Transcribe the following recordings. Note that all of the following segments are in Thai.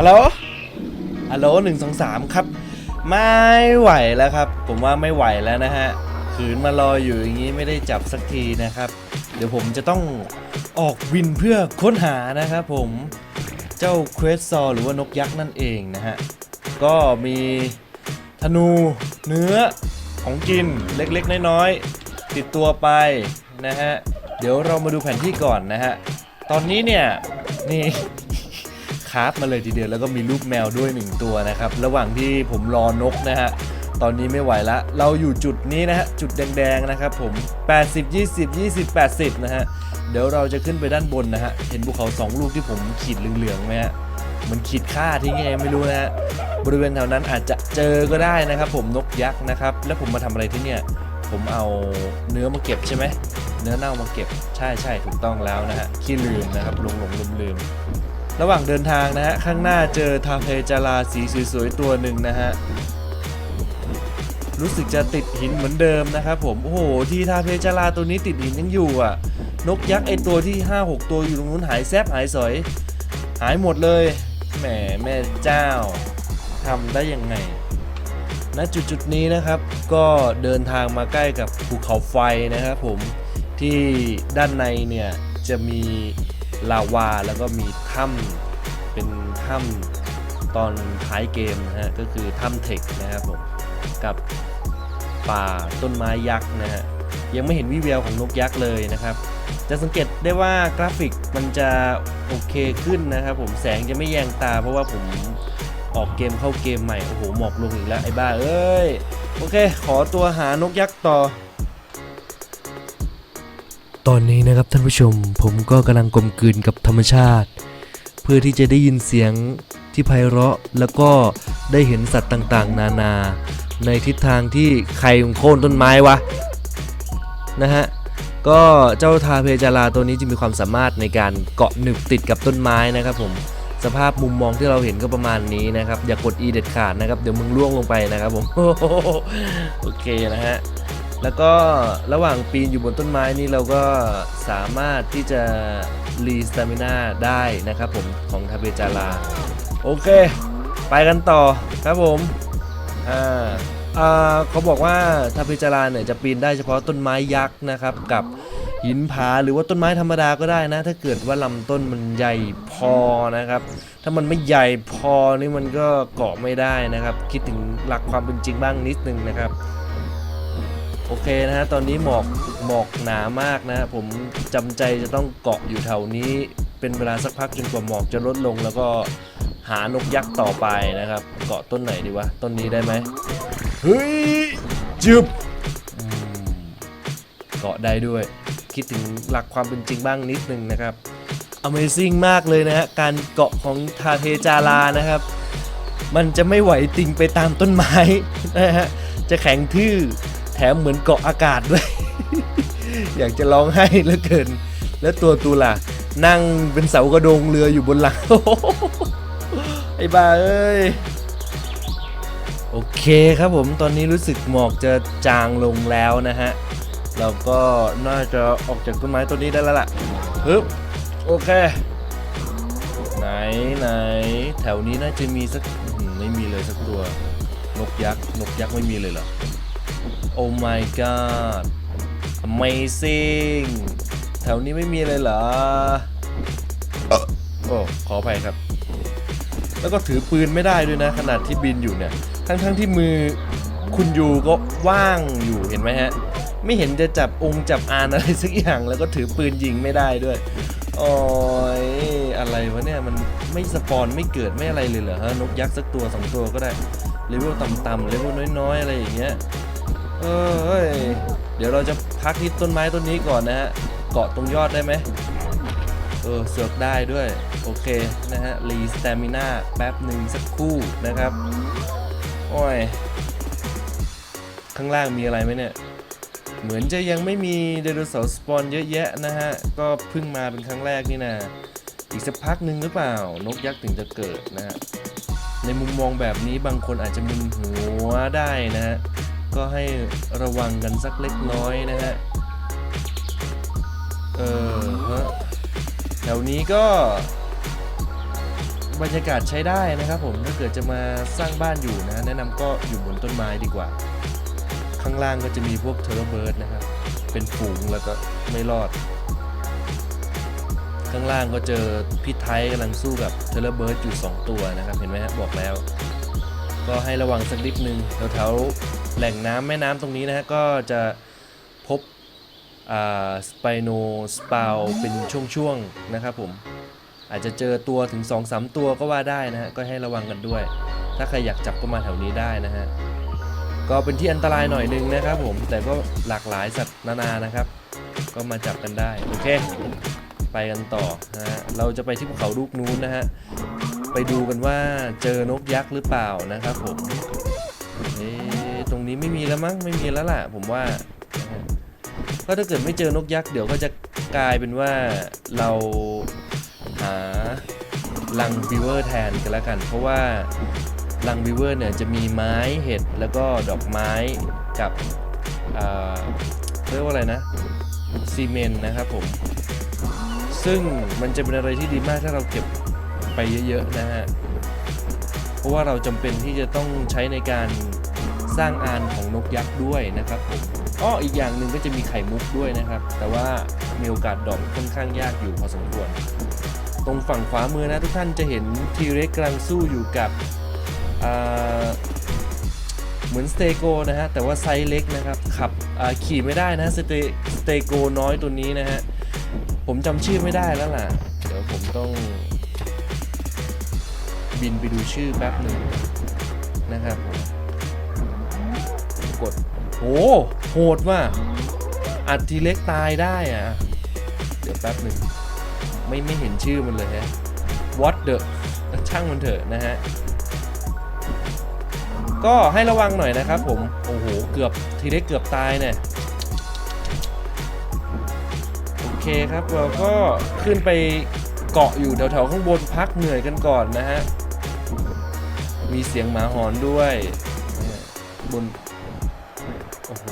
ฮัลโหล ฮัลโหลหนึ่งสองสามครับ ไม่ไหวแล้วครับ ผมว่าไม่ไหวแล้วนะฮะ ขืนมารออยู่อย่างนี้ไม่ได้จับสักทีนะครับ เดี๋ยวผมจะต้องออกวินเพื่อค้นหานะครับผมเจ้าเควสซอหรือว่านกยักษ์นั่นเองนะฮะ ก็มีธนูเนื้อของกินเล็กๆ น้อยๆ ติดตัวไปนะฮะ เดี๋ยวเรามาดูแผนที่ก่อนนะฮะ ตอนนี้เนี่ย นี่ คราฟมาเลยทีเดียวแล้วก็มีรูปแมวด้วยหนึ่งตัวนะครับ ระหว่างที่ผมรอนกนะฮะตอนนี้ไม่ไหวละ เราอยู่จุดนี้นะฮะ จุดแดงๆนะครับผม 80 20 20 80 นะฮะ เดี๋ยวเราจะขึ้นไปด้านบนนะฮะ เห็นภูเขาสองลูกที่ผมขีดเหลืองๆไหมฮะ มันขีดค่าทิ้งยังไงไม่รู้นะฮะ บริเวณแถวนั้นอาจจะเจอก็ได้นะครับผมนกยักษ์นะครับ แล้วผมมาทำอะไรที่เนี่ย ผมเอาเนื้อมาเก็บใช่ไหม เนื้อเน่ามาเก็บ ใช่ใช่ถูกต้องแล้วนะฮะ ขี้ลืมนะครับหลงหลงลืมลืม ระหว่างเดินทางนะฮะ ข้างหน้าเจอทาเพจาราสีสวยๆตัวหนึ่งนะฮะ รู้สึกจะติดหินเหมือนเดิมนะครับผม โอ้โห ที่ทาเพจาราตัวนี้ติดหินยังอยู่อะ นกยักษ์ไอตัวที่ 5-6 ตัวอยู่ตรงนู้นหายแซบหายสอย หายหมดเลย แหมแม่เจ้าทำได้ยังไงณจุดจุดๆนี้นะครับก็เดินทางมาใกล้กับภูเขาไฟนะครับผมที่ด้านในเนี่ยจะมี ลาวาแล้วก็มีถ้ำเป็นถ้ำตอนท้ายเกมนะฮะก็คือถ้ำเทคนะครับผมกับป่าต้นไม้ยักษ์นะฮะยังไม่เห็นวิแววของนกยักษ์เลยนะครับ จะสังเกตได้ว่ากราฟิกมันจะโอเคขึ้นนะครับผมแสงจะไม่แยงตา เพราะว่าผมออกเกมเข้าเกมใหม่ โอ้โหหมอกลงอีกแล้วไอ้บ้าเอ้ย โอเค ขอตัวหานกยักษ์ต่อ ตอนนี้นะครับท่านผู้ชมผมก็กำลังกลมกลืนกับธรรมชาติ เพื่อที่จะได้ยินเสียงที่ไพเราะแล้วก็ได้เห็นสัตว์ต่างๆ นานา ในทิศทางที่ใครโค่นต้นไม้วะนะฮะก็เจ้าทาเพจาราตัวนี้จะมีความสามารถในการเกาะหนึบติดกับต้นไม้นะครับผมสภาพมุมมองที่เราเห็นก็ประมาณนี้นะครับ อย่ากด E เด็ดขาดนะครับ เดี๋ยวมึงล่วงลงไปนะครับผม โอเคนะฮะ แล้วก็ระหว่างปีนอยู่บนต้นไม้นี่เราก็สามารถที่จะรีสตามิน่าได้นะครับผมของทาเบจาราโอเค ไปกันต่อครับผมอ่าอ่าเขาบอกว่าทาเบจาราเนี่ยจะปีนได้เฉพาะต้นไม้ยักษ์นะครับกับหินผาหรือว่าต้นไม้ธรรมดาก็ได้นะ ถ้าเกิดว่าลำต้นมันใหญ่พอนะครับ ถ้ามันไม่ใหญ่พอนี่มันก็เกาะไม่ได้นะครับ คิดถึงหลักความเป็นจริงบ้างนิดนึงนะครับ โอเคนะฮะ ตอนนี้หมอกหมอกหนามากนะฮะผมจำใจจะต้องเกาะอยู่แถวนี้ เป็นเวลาสักพักจนกว่าหมอกจะลดลง แล้วก็หานกยักษ์ต่อไปนะครับ เกาะต้นไหนดีวะ ต้นนี้ได้ไหมเฮ้ยจึบเกาะได้ด้วย คิดถึงหลักความเป็นจริงบ้างนิดนึงนะครับ Amazing มากเลยนะฮะ การเกาะของทาเทจารานะครับ มันจะไม่ไหวติงไปตามต้นไม้นะฮะ จะแข็งทื่อ แถมเหมือนเกาะอากาศด้วย อยากจะร้องไห้เหลือเกิน แล้วตัวตูล่ะ นั่งเป็นเสากระโดงเรืออยู่บนหลังไอ้บ้าเอ้ย โอเคครับผมตอนนี้รู้สึกหมอกจะจางลงแล้วนะฮะ เราก็น่าจะออกจากต้นไม้ต้นนี้ได้แล้วล่ะฮึบโอเค ไหนไหนแถวนี้น่าจะมีสักไม่มีเลยสักตัวนกยักษ์นกยักษ์ไม่มีเลยเหรอ โอ้ my god amazing แถวนี้ไม่มีเลยเหรอ โอ้ ขออภัยครับ แล้วก็ถือปืนไม่ได้ด้วยนะ ขนาดที่บินอยู่เนี่ย ทั้งๆทที่มือคุณยูก็ว่างอยู่เห็นไหมฮะ ไม่เห็นจะจับองค์จับอานอะไรสักอย่างแล้วก็ถือปืนยิงไม่ได้ด้วยโอ้ยอะไรวะเนี่ยมันไม่สปอนไม่เกิดไม่อะไรเลยเหรอฮะนกยักษ์สักตัวสองตัวก็ได้เลเวลต่ำๆเลเวลน้อยๆ อะไรอย่างเงี้ย เอ้ยเดี๋ยวเราจะพักที่ต้นไม้ต้นนี้ก่อนนะฮะ เกาะตรงยอดได้ไหมเออเสือกได้ด้วย โอเคนะฮะรีสเตมิน่าแป๊บหนึ่งสักครู่นะครับ โอ้ย ข้างล่างมีอะไรไหมเนี่ย เหมือนจะยังไม่มีไดโนเสาร์สปอนเยอะแยะนะฮะ ก็เพิ่งมาเป็นครั้งแรกนี่นะ อีกสักพักหนึ่งหรือเปล่า นกยักษ์ถึงจะเกิดนะฮะ ในมุมมองแบบนี้บางคนอาจจะมึนหัวได้นะฮะ ก็ให้ระวังกันสักเล็กน้อยนะฮะ เออฮะแถวนี้ก็บรรยากาศใช้ได้นะครับผมถ้าเกิดจะมาสร้างบ้านอยู่นะ แนะนำก็อยู่บนต้นไม้ดีกว่า ข้างล่างก็จะมีพวกเทอร์เบิร์ดนะครับ เป็นฝูงแล้วก็ไม่รอด ข้างล่างก็เจอพี่ไทยกำลังสู้กับเทเลเบิร์ดอยู่ 2 ตัวนะครับ เห็นไหมฮะบอกแล้ว ก็ให้ระวังสักนิดนึงแถวๆแหล่งน้ำแม่น้ำตรงนี้นะฮะก็จะพบสไปโนสปาวเป็นช่วงๆนะครับผมอาจจะเจอตัวถึง 2-3 ตัวก็ว่าได้นะฮะก็ให้ระวังกันด้วย ถ้าใครอยากจับก็มาแถวนี้ได้นะฮะก็เป็นที่อันตรายหน่อยนึงนะครับผมแต่ก็หลากหลายสัตว์นานานะครับ ก็มาจับกันได้โอเค ไปกันต่อนะฮะเราจะไปที่ภูเขาลูกนู้นนะฮะ ไปดูกันว่าเจอนกยักษ์หรือเปล่านะครับผมเอ๊ตรงนี้ไม่มีแล้วมั้งไม่มีแล้วล่ะ ผมว่า ก็ถ้าเกิดไม่เจอนกยักษ์เดี๋ยวก็จะกลายเป็นว่าเราหาลังบิเวอร์แทนกันแล้วกัน เพราะว่าลังบิเวอร์เนี่ยจะมีไม้เห็ดแล้วก็ดอกไม้กับอ่าเรียกว่าอะไรนะซีเมนต์นะครับผม ซึ่งมันจะเป็นอะไรที่ดีมากถ้าเราเก็บ ไปเยอะๆนะฮะ เพราะว่าเราจำเป็นที่จะต้องใช้ในการสร้างอานของนกยักษ์ด้วยนะครับผมอ้ออีกอย่างหนึ่งก็จะมีไข่มุกด้วยนะครับ แต่ว่ามีโอกาสดอกค่อนข้างยากอยู่พอสมควร ตรงฝั่งขวามือนะทุกท่านจะเห็นทีเร็กกำลังสู้อยู่กับเหมือนสเตโกนะฮะ แต่ว่าไซส์เล็กนะครับขับขี่ไม่ได้นะสเตสเตโกน้อยตัวนี้นะฮะ ผมจำชื่อไม่ได้แล้วล่ะ เดี๋ยวผมต้อง บินไปดูชื่อแป๊บหนึ่งนะครับ กดโอ้โหดว่ะอัดทีเล็กตายได้อะเดี๋ยวแป๊บหนึ่งไม่ไม่เห็นชื่อมันเลยฮะ What the ช่างมันเถอะนะฮะ ก็ให้ระวังหน่อยนะครับผม โอ้โห เกือบทีเล็กเกือบตายเนี่ยโอเคครับเราก็ขึ้นไปเกาะอยู่แถวๆข้างบนพักเหนื่อยกันก่อนนะฮะ มีเสียงหมาหอนด้วยนะฮะบนโอ้โห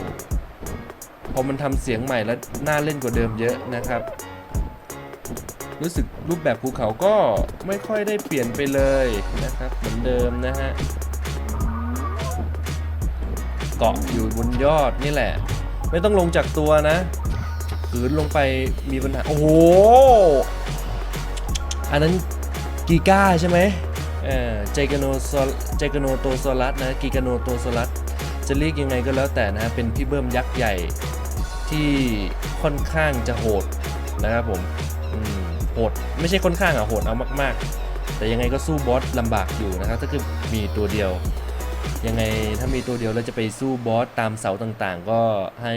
พอมันทำเสียงใหม่แล้วน่าเล่นกว่าเดิมเยอะนะครับ รู้สึกรูปแบบภูเขาก็ไม่ค่อยได้เปลี่ยนไปเลยนะครับ เหมือนเดิมนะฮะเกาะอยู่บนยอดนี่แหละ ไม่ต้องลงจากตัวนะขืนลงไปมีปัญหา โอ้โห อันนั้นกีก้าใช่ไหม เออเจกโนโซเจกโนโตโซลัสนะกีกโนโตโซลัสจะเรียกยังไงก็แล้วแต่นะเป็นพี่เบิ้มยักษ์ใหญ่ที่ค่อนข้างจะโหดนะครับผมอืมโหดไม่ใช่ค่อนข้างอะโหดเอามาก ๆ แต่ยังไงก็สู้บอสลำบากอยู่นะครับ ถ้าคือมีตัวเดียว ยังไงถ้ามีตัวเดียวแล้วจะไปสู้บอสตามเสาต่างๆ ก็ให้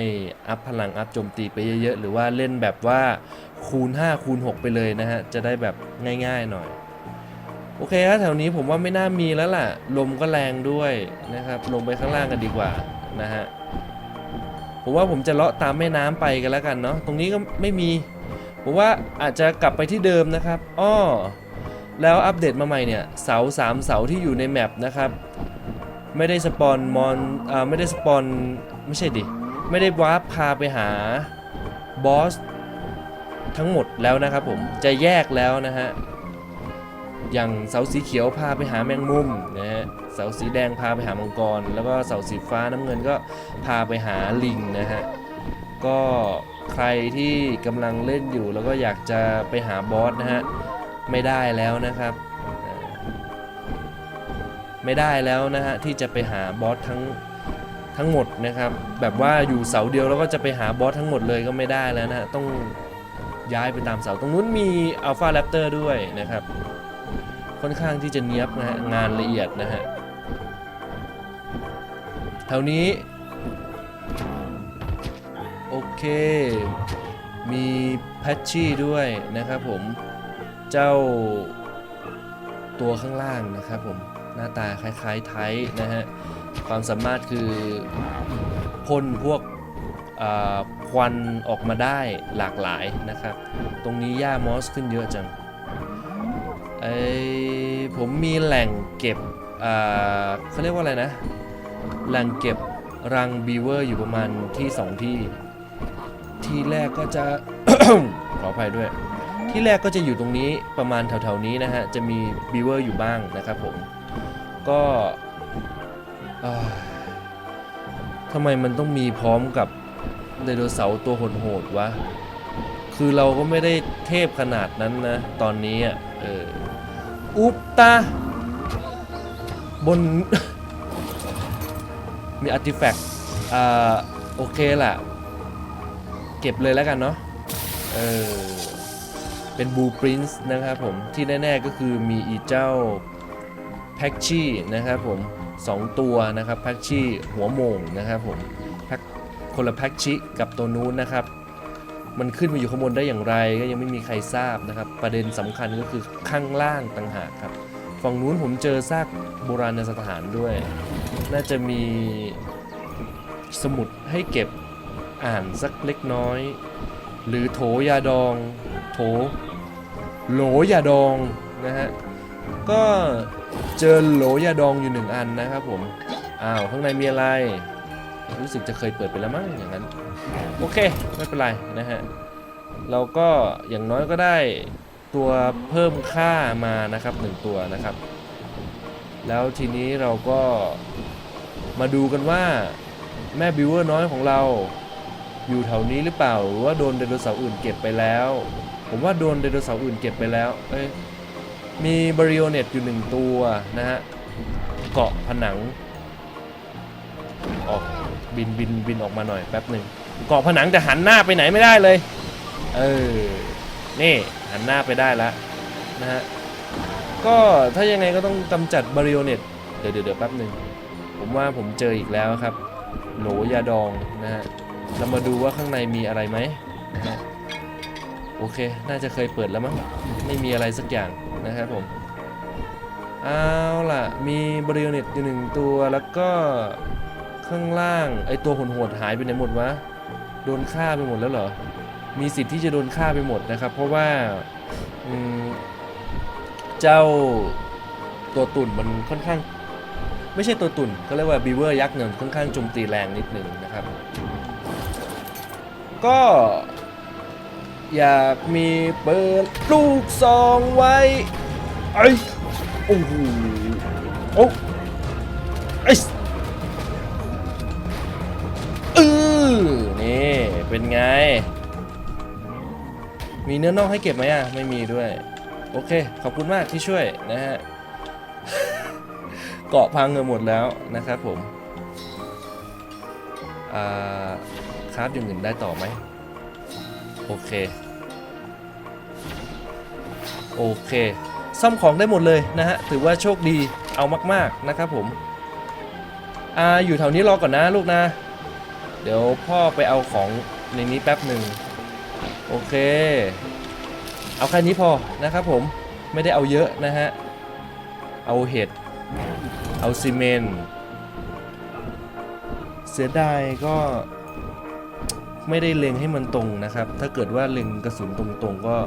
อัพพลังอัพโจมตีไปเยอะๆ หรือว่าเล่นแบบว่าคูณ 5 คูณ 6 ไปเลยนะฮะ จะได้แบบง่ายๆหน่อย โอเคครับแถวนี้ผมว่าไม่น่ามีแล้วล่ะ ลมก็แรงด้วยนะครับ ลงไปข้างล่างกันดีกว่านะฮะ ผมว่าผมจะเลาะตามแม่น้ำไปกันแล้วกันเนาะ ตรงนี้ก็ไม่มี ผมว่าอาจจะกลับไปที่เดิมนะครับอ้อแล้วอัปเดตมาใหม่เนี่ยเสาสามเสาที่อยู่ในแมปนะครับ ไม่ได้สปอนมอนอ่าไม่ได้สปอนไม่ใช่ดิ ไม่ได้วาร์ปพาไปหาบอสทั้งหมดแล้วนะครับผมจะแยกแล้วนะฮะ อย่างเสาสีเขียวพาไปหาแมงมุมนะฮะเสาสีแดงพาไปหามังกร แล้วก็เสาสีฟ้าน้ำเงินก็พาไปหาลิงนะฮะก็ใครที่กำลังเล่นอยู่แล้วก็อยากจะไปหาบอสนะฮะไม่ได้แล้วนะครับ ไม่ได้แล้วนะฮะที่จะไปหาบอสทั้งทั้งหมดนะครับแบบว่าอยู่เสาเดียวแล้วก็จะไปหาบอสทั้งหมดเลยก็ไม่ได้แล้วนะฮะต้องย้ายไปตามเสาตรงนู้นมีอัลฟาแรปเตอร์ด้วยนะครับ ค่อนข้างที่จะเนียบนะฮะงานละเอียดนะฮะแถวนี้ โอเค มีแพชชี่ด้วยนะครับผมเจ้าตัวข้างล่างนะครับผมหน้าตาคล้ายๆไทยนะฮะความสามารถคือพ่นพวกควันออกมาได้หลากหลายนะครับ ตรงนี้หญ้ามอสขึ้นเยอะจังไอ ผมมีแหล่งเก็บเขาเรียกว่าอะไรนะ แหล่งเก็บรังบีเวอร์อยู่ประมาณที่ 2 ที่ ที่แรกก็จะ ขออภัยด้วย ที่แรกก็จะอยู่ตรงนี้ประมาณแถวๆนี้นะฮะ จะมีบีเวอร์อยู่บ้างนะครับผม ก็ทำไมมันต้องมีพร้อมกับไดโนเสาร์ตัวโหดๆวะ คือเราก็ไม่ได้เทพขนาดนั้นนะ ตอนนี้อะ เออ อุปตาบน มีอาร์ติแฟกต์อ่าโอเคแหละเก็บเลยแล้วกันเนาะเออเป็นบูปรินซ์นะครับผม ที่แน่ๆก็คือมีอีเจ้าแพ็กชี่นะครับผมสองตัวนะครับแพ็กชี่หัวโมงนะครับผมคคนละแพ็กชี่กับตัวนู้นนะครับ มันขึ้นมาอยู่ข้างบนได้อย่างไรก็ยังไม่มีใครทราบนะครับ ประเด็นสำคัญก็คือข้างล่างต่างหากครับ ฝั่งนู้นผมเจอซากโบราณสถานด้วย น่าจะมีสมุดให้เก็บอ่านสักเล็กน้อย หรือโถยาดอง โถโหลยาดองนะฮะก็เจอโหลยาดองอยู่หนึ่งอันนะครับผมอ้าวข้างในมีอะไร รู้สึกจะเคยเปิดไปแล้วมั้งอย่างนั้น โอเค ไม่เป็นไรนะฮะ เราก็อย่างน้อยก็ได้ตัวเพิ่มค่ามานะครับหนึ่งตัวนะครับ แล้วทีนี้เราก็มาดูกันว่าแม่บิวเวอร์น้อยของเราอยู่แถวนี้หรือเปล่าหรือว่าโดนไดโนเสาร์อื่นเก็บไปแล้ว ผมว่าโดนไดโนเสาร์อื่นเก็บไปแล้วเอ้ยมีบริโอเนตอยู่หนึ่งตัวนะฮะเกาะผนัง บินบินบินออกมาหน่อยแป๊บหนึ่งเกาะผนังแต่หันหน้าไปไหนไม่ได้เลย เออ นี่หันหน้าไปได้แล้วนะฮะ ก็ถ้ายังไงก็ต้องกำจัดบริโอเนตเดี๋ยวเดี๋ยวเดี๋ยวแป๊บหนึ่งผมว่าผมเจออีกแล้วครับ โหลยาดองนะฮะ เรามาดูว่าข้างในมีอะไรไหมนะฮะ โอเค น่าจะเคยเปิดแล้วมั้ง ไม่มีอะไรสักอย่างนะครับผม เอาล่ะ มีบริโอเนตอยู่หนึ่งตัวแล้วก็ ข้างล่าง ไอตัวโหดๆหายไปไหนหมดวะ โดนฆ่าไปหมดแล้วเหรอ มีสิทธิ์ที่จะโดนฆ่าไปหมดนะครับ เพราะว่าเจ้าตัวตุ่นมันค่อนข้าง ไม่ใช่ตัวตุ่นเขาเรียกว่าบีเวอร์ยักษ์เนี่ยค่อนข้างโจมตีแรงนิดหนึ่งนะครับ ก็อยากมีเปิดลูกซองไว้ไอ้โอ้โหโอ้ไอ้ เป็นไง มีเนื้อน่องให้เก็บไหมอะ ไม่มีด้วย โอเค ขอบคุณมากที่ช่วยนะฮะ เกาะพังเงินหมดแล้วนะครับผม อ่าคราฟอย่างอื่นได้ต่อไหม โอเค โอเค ซ่อมของได้หมดเลยนะฮะ ถือว่าโชคดี เอามาก ๆ นะครับผมอ่าอยู่แถวนี้รอก่อนนะลูกนะ เดี๋ยวพ่อไปเอาของ ในนี้แป๊บหนึ่งโอเค เอาแค่นี้พอนะครับผมไม่ได้เอาเยอะนะฮะ เอาเห็ด เอาซีเมนต์เสียดายก็ไม่ได้เล็งให้มันตรงนะครับ ถ้าเกิดว่าเล็งกระสุนตรงๆก็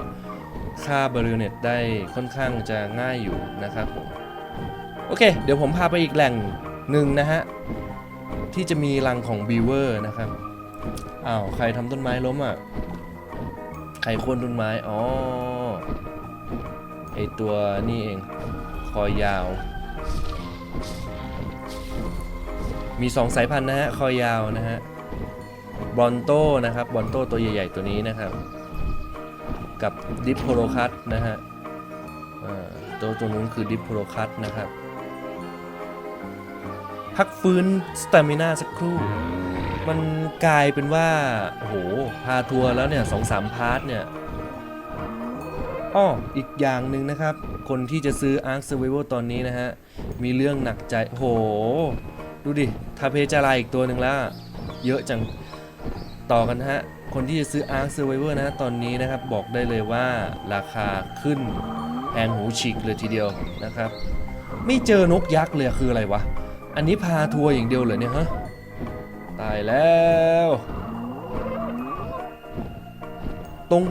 ฆ่าบริเนตได้ค่อนข้างจะง่ายอยู่นะครับผม โอเค เดี๋ยวผมพาไปอีกแหล่งหนึ่งนะฮะ ที่จะมีรังของบีเวอร์นะครับ อ้าวใครทำต้นไม้ล้มอะ ใครโค่นต้นไม้ อ๋อ ไอตัวนี่เอง คอยาว มี2สายพันธุ์นะฮะ คอยาวนะฮะ บอนโตนะครับ บอนโตตัวใหญ่ ๆ ตัวนี้นะครับ กับดิปโพโลคัสนะฮะตัวตัวนู้นคือดิปโพโลคัสนะครับ พักฟื้นสตามินาสักครู่ มันกลายเป็นว่า โอ้โห พาทัวร์แล้วเนี่ยสองสามพาร์ทเนี่ยอ้ออีกอย่างหนึ่งนะครับ คนที่จะซื้อ Ark Survival ตอนนี้นะฮะ มีเรื่องหนักใจ โห ดูดิ ทาเพจารายอีกตัวหนึ่งแล้ว เยอะจัง ต่อกันฮะ คนที่จะซื้อ Ark Survivor นะฮะตอนนี้นะครับ บอกได้เลยว่าราคาขึ้นแพงหูฉีกเลยทีเดียวนะครับ ไม่เจอนกยักษ์เลยคืออะไรวะ อันนี้พาทัวร์อย่างเดียวเหรอเนี่ยฮะ ตายแล้ว ตรง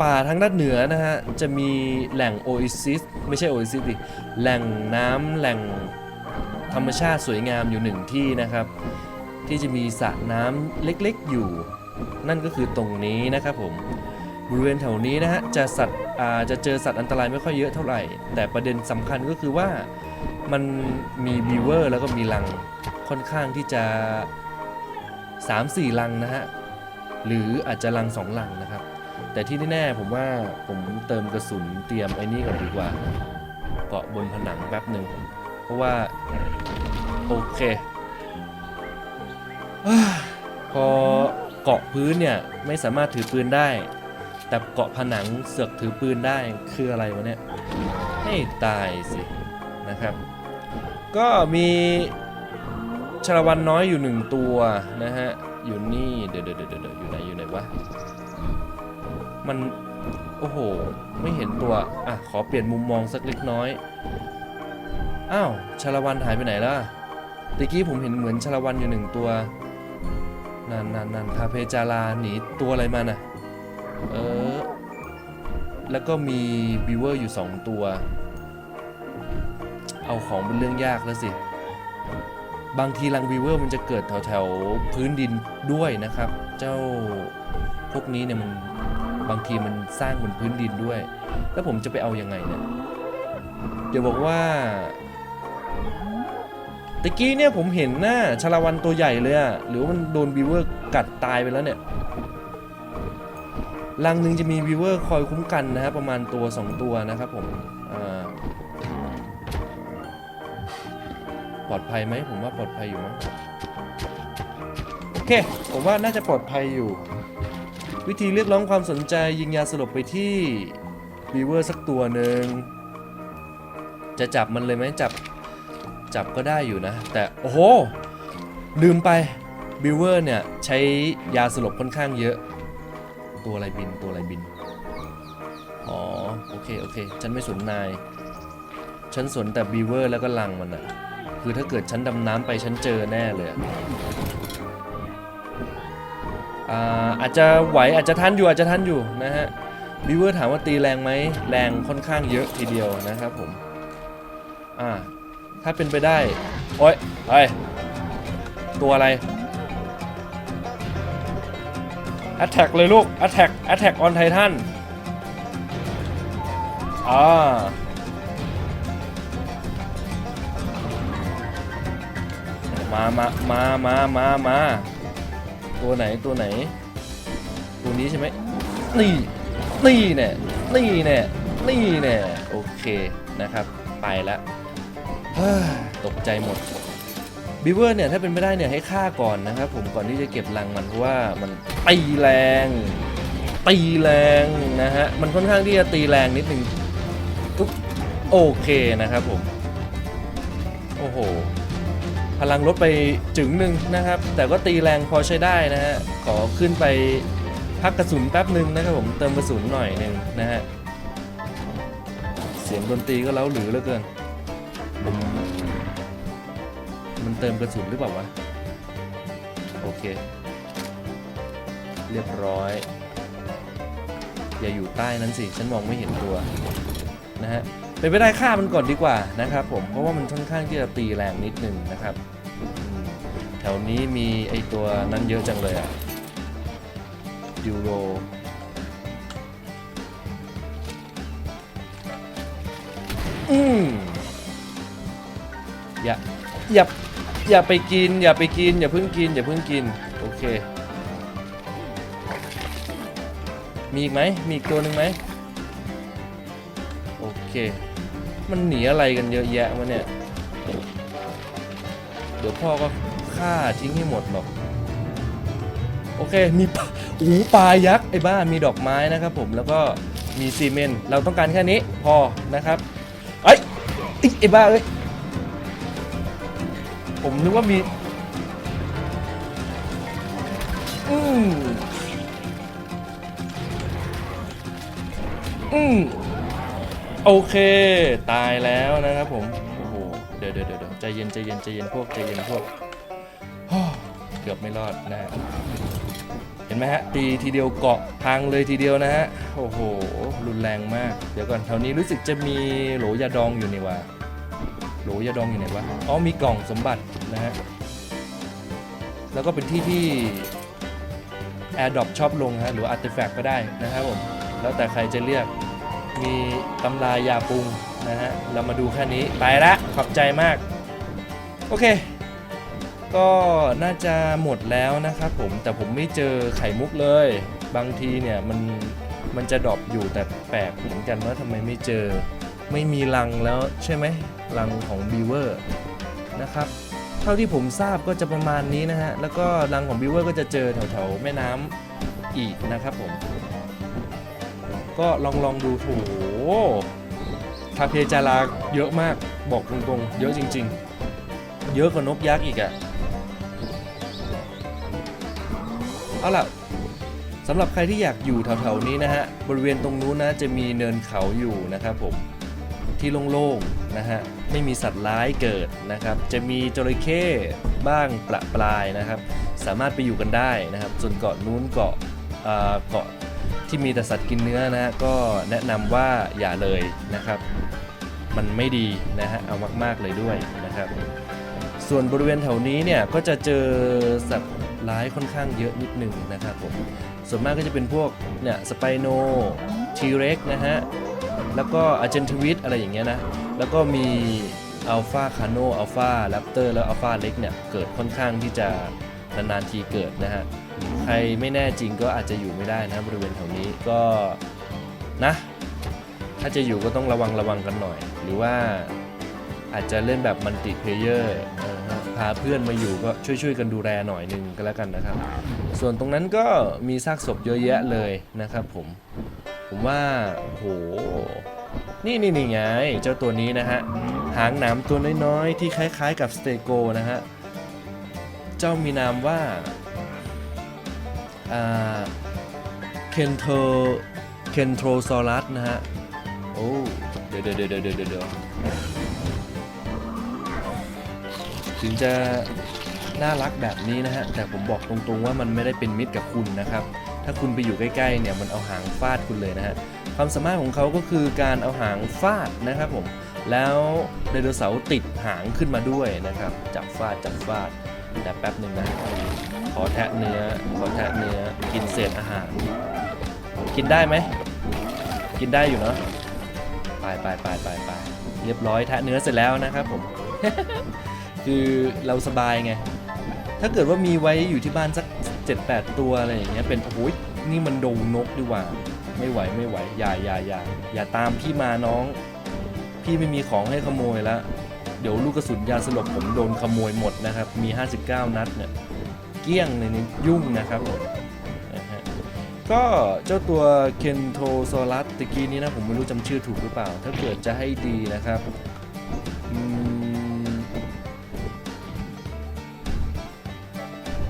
ป่าทางด้านเหนือนะฮะ จะมีแหล่งโอเอซิสไม่ใช่โอเอซิสดิแหล่งน้ำแหล่งธรรมชาติสวยงามอยู่หนึ่งที่นะครับ ที่จะมีสระน้ำเล็กๆอยู่ นั่นก็คือตรงนี้นะครับผมบริเวณแถวนี้นะฮะจะสัตว์อาจะเจอสัตว์อันตรายไม่ค่อยเยอะเท่าไหร่ แต่ประเด็นสำคัญก็คือว่ามันมีบีเวอร์แล้วก็มีรัง ค่อนข้างที่จะ 3-4 ลังนะฮะ หรืออาจจะลังสองลังนะครับ แต่ที่แน่ๆผมว่าผมเติมกระสุนเตรียมไอ้นี่ก่อนดีกว่า เกาะบนผนังแป๊บหนึ่งเพราะว่า โอเคอพอเกาะพื้นเนี่ยไม่สามารถถือปืนได้ แต่เกาะผนังเสือกถือปืนได้คืออะไรวะเนี่ยไม่ตายสินะครับ ก็มี ชาละวันน้อยอยู่หนึ่งตัวนะฮะ อยู่นี่ เดี๋ยวเดี๋ยวเดี๋ยวอยู่ไหนอยู่ไหนวะ มัน โอ้โห ไม่เห็นตัว อะ ขอเปลี่ยนมุมมองสักเล็กน้อย อ้าวชาละวันหายไปไหนล่ะตะกี้ผมเห็นเหมือนชาละวันอยู่หนึ่งตัวนั่นนั่นนั่นคาเพจาราหนีตัวอะไรมาน่ะ เออ แล้วก็มีบิวเวอร์อยู่2ตัว เอาของเป็นเรื่องยากแล้วสิ บางทีรังบิวเวอร์มันจะเกิดแถวแถวพื้นดินด้วยนะครับ เจ้าพวกนี้เนี่ยมันบางทีมันสร้างบนพื้นดินด้วย แล้วผมจะไปเอายังไงเนี่ยเดี๋ยวบอกว่าตะกี้เนี่ยผมเห็นหน้าชาละวันตัวใหญ่เลยอะหรือว่ามันโดนบิวเวอร์กัดตายไปแล้วเนี่ยรังหนึ่งจะมีวิวเวอร์คอยคุ้มกันนะครับประมาณตัว 2 ตัวนะครับผมอ่า ปลอดภัยไหมผมว่าปลอดภัยอยู่มั้งโอเค ผมว่าน่าจะปลอดภัยอยู่ วิธีเรียกร้องความสนใจยิงยาสลบไปที่วิวเวอร์สักตัวหนึ่งจะจับมันเลยไหมจับจับก็ได้อยู่นะ แต่โอ้โห ลืมไปบิวเวอร์เนี่ย ใช้ยาสลบค่อนข้างเยอะ ตัวอะไรบินตัวอะไรบิน อ๋อ โอเค โอเค ฉันไม่สนนาย ฉันสนแต่บีเวอร์แล้วก็ลังมันอะ คือถ้าเกิดฉันดำน้ำไปฉันเจอแน่เลยอ่าอาจจะไหวอาจจะทันอยู่อาจจะทันอยู่นะฮะบีเวอร์ถามว่าตีแรงไหมแรงค่อนข้างเยอะทีเดียวนะครับผมอ่าถ้าเป็นไปได้โอ๊ยไอยตัวอะไร Attack เลยลูก Attack Attack on Titan อ่า มามามามามามาตัวไหนตัวไหน ตัวนี้ใช่ไหมนี่นี่แน่นี่แน่นี่แน่โอเคนะครับ ไปแล้วตกใจหมดบิวเวอร์เนี่ยถ้าเป็นไม่ได้เนี่ยให้ฆ่าก่อนนะครับ ผมก่อนที่จะเก็บรังมันเพราะว่ามันตีแรงตีแรงนะฮะมันค่อนข้างที่จะตีแรงนิดนึงโอเคนะครับผม โอ้โห พลังลดไปจึงหนึ่งนะครับ แต่ก็ตีแรงพอใช้ได้นะฮะขอขึ้นไปพักกระสุนแป๊บหนึ่งนะครับผมเติมกระสุนหน่อยหนึ่งนะฮะเสียงดนตรีก็เล้าหรือเหลือเกิน มันเติมกระสุนหรือเปล่าวะ โอเค เรียบร้อย อย่าอยู่ใต้นั้นสิ ฉันมองไม่เห็นตัว นะฮะ เป็นไปได้ฆ่ามันก่อนดีกว่านะครับผมเพราะว่ามันค่อนข้างที่จะตีแรงนิดนึงนะครับแถวนี้มีไอตัวนั้นเยอะจังเลยอะยูโรอืมอย่าอย่าอย่าไปกิน อย่าไปกิน อย่าเพิ่งกิน อย่าเพิ่งกิน โอเค มีอีกไหมมีอีกตัวหนึ่งไหมโอเค มันหนีอะไรกันเยอะแยะวะเนี่ย เดี๋ยวพ่อก็ฆ่าทิ้งให้หมดหรอก โอเค มีปลาอูปลายักษ์ไอ้บ้า มีดอกไม้นะครับผม แล้วก็มีซีเมนต์ เราต้องการแค่นี้พอนะครับ ไอ้ยไอ้ไอ้บ้าเอ้ย ผมนึกว่ามี อืมอืม โอเคตายแล้วนะครับผม โอ้โห เดี๋ยวเดี๋ยวเดี๋ยวใจเย็นใจเย็นใจเย็นพวกใจเย็นพวกเกือบไม่รอดนะฮะเห็นไหมฮะตีทีเดียวเกาะพังเลยทีเดียวนะฮะ โอ้โห รุนแรงมาก เดี๋ยวก่อนแถวนี้รู้สึกจะมีโหลยาดองอยู่นี่ว่าโหลยาดองอยู่ไหนวะอ๋อมีกล่องสมบัตินะฮะ แล้วก็เป็นที่ที่ AirDrop ชอบลงฮะหรือ Artifact ก็ได้นะครับผม แล้วแต่ใครจะเรียก มีตำรายาปรุงนะฮะ เรามาดูแค่นี้ ไปละ ขอบใจมาก โอเค ก็น่าจะหมดแล้วนะครับผม แต่ผมไม่เจอไข่มุกเลย บางทีเนี่ยมันมันจะดรอปอยู่แต่แปลกเหมือนกันว่าทำไมไม่เจอ ไม่มีรังแล้วใช่ไหมรังของบีเวอร์นะครับ เท่าที่ผมทราบก็จะประมาณนี้นะฮะ แล้วก็รังของบีเวอร์ก็จะเจอแถวๆแม่น้ำอีกนะครับผม ก็ลองลองดูโถคาเพจาราเยอะมากบอกตรงๆ เยอะจริง ๆ เยอะกว่านกยักษ์อีกอะเอาล่ะสำหรับใครที่อยากอยู่แถวๆนี้นะฮะ บริเวณตรงนู้นนะจะมีเนินเขาอยู่นะครับผมที่โล่งๆนะฮะไม่มีสัตว์ร้ายเกิดนะครับ จะมีจระเข้บ้างประปรายนะครับ สามารถไปอยู่กันได้นะครับ ส่วนเกาะนู้นเกาะเอ่อเกาะ ที่มีแต่สัตว์กินเนื้อนะฮะก็แนะนำว่าอย่าเลยนะครับ มันไม่ดีนะฮะเอามากๆเลยด้วยนะครับ ส่วนบริเวณแถวนี้เนี่ยก็จะเจอสัตว์ร้ายค่อนข้างเยอะนิดหนึ่งนะครับผมส่วนมากก็จะเป็นพวกเนี่ยสไปโนทีเร็กนะฮะแล้วก็อาร์เจนทวิตอะไรอย่างเงี้ยนะแล้วก็มีอัลฟาคาโนอัลฟาแรปเตอร์แล้วอัลฟาเล็กเนี่ยเกิดค่อนข้างที่จะนานๆทีเกิดนะฮะ ใครไม่แน่จริงก็อาจจะอยู่ไม่ได้นะบริเวณแถวนี้ก็นะ ถ้าจะอยู่ก็ต้องระวังระวังกันหน่อย หรือว่าอาจจะเล่นแบบมัลติเพเยอร์พาเพื่อนมาอยู่ก็ช่วยๆกันดูแลหน่อยหนึ่งก็แล้วกันนะครับ ส่วนตรงนั้นก็มีซากศพเยอะแยะเลยนะครับผม ผมว่าโหนี่นี่นี่ไงเจ้าตัวนี้นะฮะหางหนามตัวน้อยๆ ที่คล้ายๆ กับสเตโกนะฮะ เจ้ามีนามว่า เคนโทเคนโทรซอรัสนะฮะ โอ้ เดี๋ยวเดี๋ยวเดี๋ยวเดี๋ยวเดี๋ยวถึงจะน่ารักแบบนี้นะฮะ แต่ผมบอกตรงๆว่ามันไม่ได้เป็นมิตรกับคุณนะครับ ถ้าคุณไปอยู่ใกล้ๆเนี่ยมันเอาหางฟาดคุณเลยนะฮะ ความสามารถของเขาก็คือการเอาหางฟาดนะครับผม แล้วไดโนเสาร์ติดหางขึ้นมาด้วยนะครับ จับฟาดจับฟาด แต่แป๊บหนึ่งนะ ขอแทะเนื้อ ขอแทะเนื้อ กินเศษอาหาร กินได้ไหม กินได้อยู่เนาะ ไปไปไปไปไปเรียบร้อยแทะเนื้อเสร็จแล้วนะครับผม คือเราสบายไง ถ้าเกิดว่ามีไว้อยู่ที่บ้านสัก 7-8 ตัวอะไรอย่างเงี้ย เป็นโอ้ยนี่มันดงนกดีกว่า ไม่ไหวไม่ไหว อย่าอย่าอย่าอย่าตามพี่มาน้อง พี่ไม่มีของให้ขโมยแล้ว เดี๋ยวลูกกระสุนยาสลบผมโดนขโมยหมดนะครับ มี 59 นัดเนี่ยเกี้ยงเลยนี่ยุ่งนะครับผมนะฮะก็เจ้าตัวเคนโทโซลัสตะกี้นี้นะผมไม่รู้จำชื่อถูกหรือเปล่า ถ้าเกิดจะให้ดีนะครับ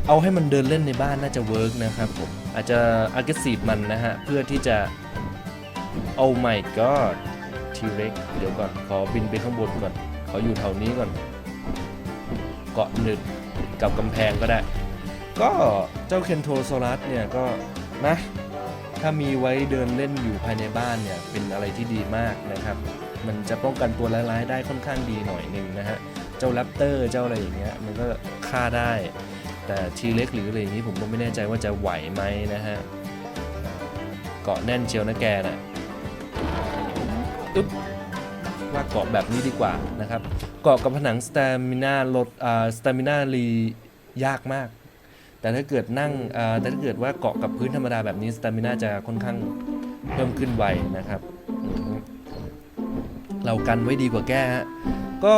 เอาให้มันเดินเล่นในบ้านน่าจะเวิร์กนะครับผมอาจจะ aggressive มันนะฮะ เพื่อที่จะ Oh my god T-Rex เดี๋ยวก่อน ขอบินไปข้างบนก่อน ขออยู่แถวนี้ก่อน เกาะหนึดกับกำแพงก็ได้ ก็เจ้าเคนโทโซลัสเนี่ยก็นะ ถ้ามีไว้เดินเล่นอยู่ภายในบ้านเนี่ย เป็นอะไรที่ดีมากนะครับ มันจะป้องกันตัวร้ายๆได้ค่อนข้างดีหน่อยหนึ่งนะฮะ เจ้าแรปเตอร์เจ้าอะไรอย่างเงี้ยมันก็ฆ่าได้ แต่ทีเล็กหรืออะไรอย่างนี้ผมก็ไม่แน่ใจว่าจะไหวไหมนะฮะเกาะแน่นเชียวนะแกน่ะอึ๊บ ว่าเกาะแบบนี้ดีกว่านะครับ เกาะกับผนังสเตมินาลดอ่าสเตมินารียากมาก แต่ถ้าเกิดนั่งอ่าแต่ถ้าเกิดว่าเกาะกับพื้นธรรมดาแบบนี้สเตมินาจะค่อนข้างเพิ่มขึ้นไวนะครับ เรากันไว้ดีกว่าแก้ฮะก็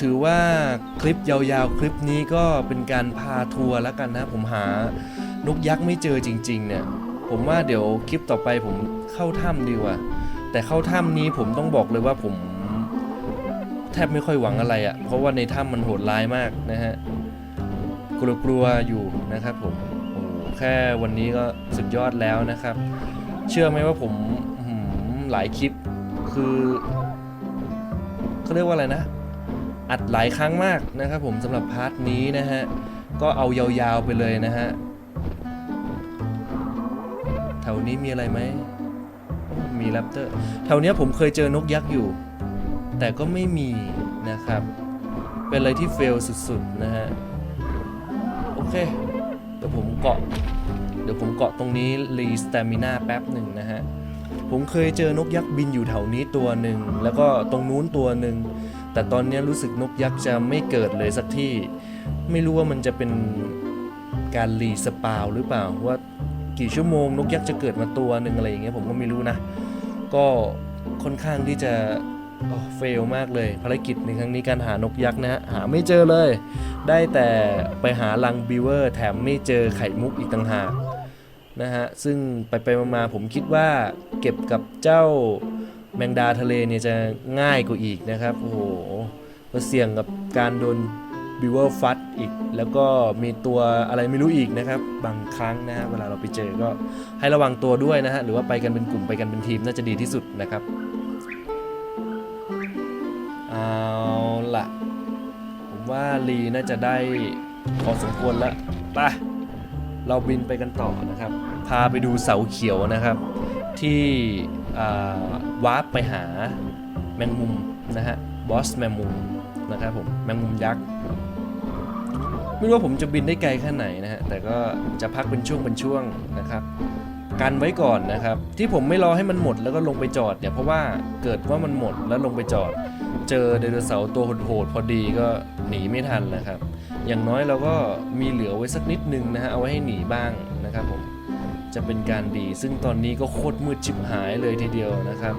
ถือว่าคลิปยาวๆ คลิปนี้ก็เป็นการพาทัวร์แล้วกันนะ ผมหานกยักษ์ไม่เจอจริง ๆ เนี่ย ผมว่าเดี๋ยวคลิปต่อไปผมเข้าถ้ำดีกว่า แต่เข้าถ้ำนี้ผมต้องบอกเลยว่าผมแทบไม่ค่อยหวังอะไรอะ่ะ เพราะว่าในถ้ำมันโหดร้ายมากนะฮะ กลัวๆอยู่นะครับผม โอ้แค่วันนี้ก็สุดยอดแล้วนะครับ เชื่อไหมว่าผมหหลายคลิปคือเขาเรียกว่าอะไรนะ อัดหลายครั้งมากนะครับผมสำหรับพาร์ทนี้นะฮะ ก็เอายาวๆไปเลยนะฮะ แถวนี้มีอะไรไหม มีแรปเตอร์แถวนี้ผมเคยเจอนกยักษ์อยู่ แต่ก็ไม่มีนะครับ เป็นอะไรที่เฟลสุดๆนะฮะ โอเค เดี๋ยวผมเกาะ เดี๋ยวผมเกาะตรงนี้รีสตามิน่าแป๊บหนึ่งนะฮะ ผมเคยเจอนกยักษ์บินอยู่แถวนี้ตัวหนึ่ง แล้วก็ตรงนู้นตัวหนึ่ง แต่ตอนนี้รู้สึกนกยักษ์จะไม่เกิดเลยสักที่ ไม่รู้ว่ามันจะเป็นการรีสปาวหรือเปล่าว่ากี่ชั่วโมงนกยักษ์จะเกิดมาตัวหนึ่งอะไรอย่างเงี้ยผมก็ไม่รู้นะ ก็ค่อนข้างที่จะเฟลมากเลยภารกิจในครั้งนี้การหานกยักษ์นะฮะหาไม่เจอเลย ได้แต่ไปหาลังบิวเวอร์แถมไม่เจอไข่มุกอีกต่างหากนะฮะซึ่งไปไปมาผมคิดว่าเก็บกับเจ้าแมงดาทะเลเนี่ยจะง่ายกว่าอีกนะครับ โอ้โหเสี่ยงกับการโดน บิวเวอร์ฟัดอีก แล้วก็มีตัวอะไรไม่รู้อีกนะครับ บางครั้งนะฮะเวลาเราไปเจอก็ให้ระวังตัวด้วยนะฮะ หรือว่าไปกันเป็นกลุ่มไปกันเป็นทีมน่าจะดีที่สุดนะครับ เอาล่ะผมว่าลีน่าจะได้พอสมควรแล้วไปเราบินไปกันต่อนะครับ พาไปดูเสาเขียวนะครับ ที่วาร์ปไปหาแมงมุมนะฮะบอสแมงมุมนะครับผมแมงมุมยักษ์ ไม่รู้ว่าผมจะบินได้ไกลแค่ไหนนะฮะแต่ก็จะพักเป็นช่วงเป็นช่วงนะครับกันไว้ก่อนนะครับ ที่ผมไม่รอให้มันหมดแล้วก็ลงไปจอดเนี่ยเพราะว่าเกิดว่ามันหมดแล้วลงไปจอด เจอไดโนเสาร์ตัวโหดพอดีก็หนีไม่ทันนะครับ อย่างน้อยเราก็มีเหลือไว้สักนิดนึงนะฮะเอาไว้ให้หนีบ้างนะครับผมจะเป็นการดี ซึ่งตอนนี้ก็โคตรมืดชิบหายเลยทีเดียวนะครับ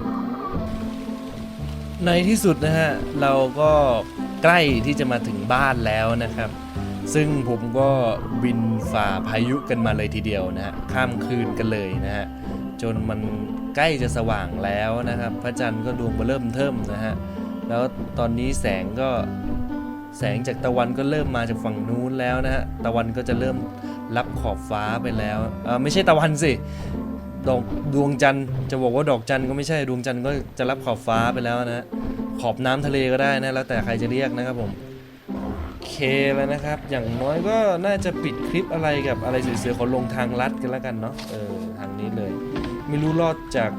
ในที่สุดนะฮะเราก็ใกล้ที่จะมาถึงบ้านแล้วนะครับ ซึ่งผมก็บินฝ่าพายุกันมาเลยทีเดียวนะฮะข้ามคืนกันเลยนะฮะจนมันใกล้จะสว่างแล้วนะครับ พระจันทร์ก็ดวงเบอเริ่มเทิมนะฮะแล้วตอนนี้แสงก็แสงจากตะวันก็เริ่มมาจากฝั่งนู้นแล้วนะฮะตะวันก็จะเริ่มรับขอบฟ้าไปแล้วเออไม่ใช่ตะวันสิดอกดวงจันทร์จะบอกว่าดอกจันทร์ก็ไม่ใช่ดวงจันทร์ก็จะรับขอบฟ้าไปแล้วนะฮะขอบน้ำทะเลก็ได้นะแล้วแต่ใครจะเรียกนะครับผม เคแล้วนะครับ อย่างน้อยก็น่าจะปิดคลิปอะไรกับอะไรสวยๆขอลงทางลัดกันแล้วกันเนาะเออทางนี้เลย ไม่รู้รอดจาก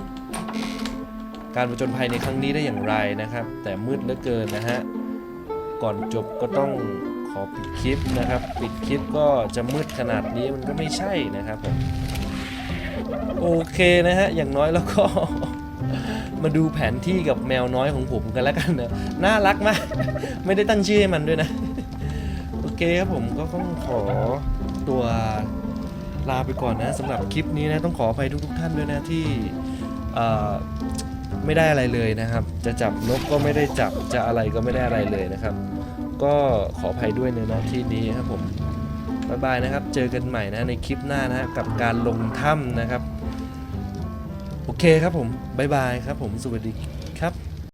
การประจนภัยในครั้งนี้ได้อย่างไรนะครับ แต่มืดเหลือเกินนะฮะก่อนจบก็ต้องขอปิดคลิปนะครับ ปิดคลิปก็จะมืดขนาดนี้มันก็ไม่ใช่นะครับผมโอเคนะฮะอย่างน้อยแล้วก็มาดูแผนที่กับแมวน้อยของผมกันแล้วกันเนะน่ารักมาก ไม่ได้ตั้งชื่อให้มันด้วยนะ เคครับผมก็ต้องขอตัวลาไปก่อนนะสำหรับคลิปนี้นะต้องขออภัยทุกๆท่านด้วยนะที่ไม่ได้อะไรเลยนะครับ จะจับนกก็ไม่ได้จับจะอะไรก็ไม่ได้อะไรเลยนะครับ ก็ขออภัยด้วยในหน้าที่นี้ครับผมบายบายนะครับ เจอกันใหม่นะในคลิปหน้านะฮะกับการลงถ้ำนะครับ โอเคครับผมบายบายครับผมสวัสดี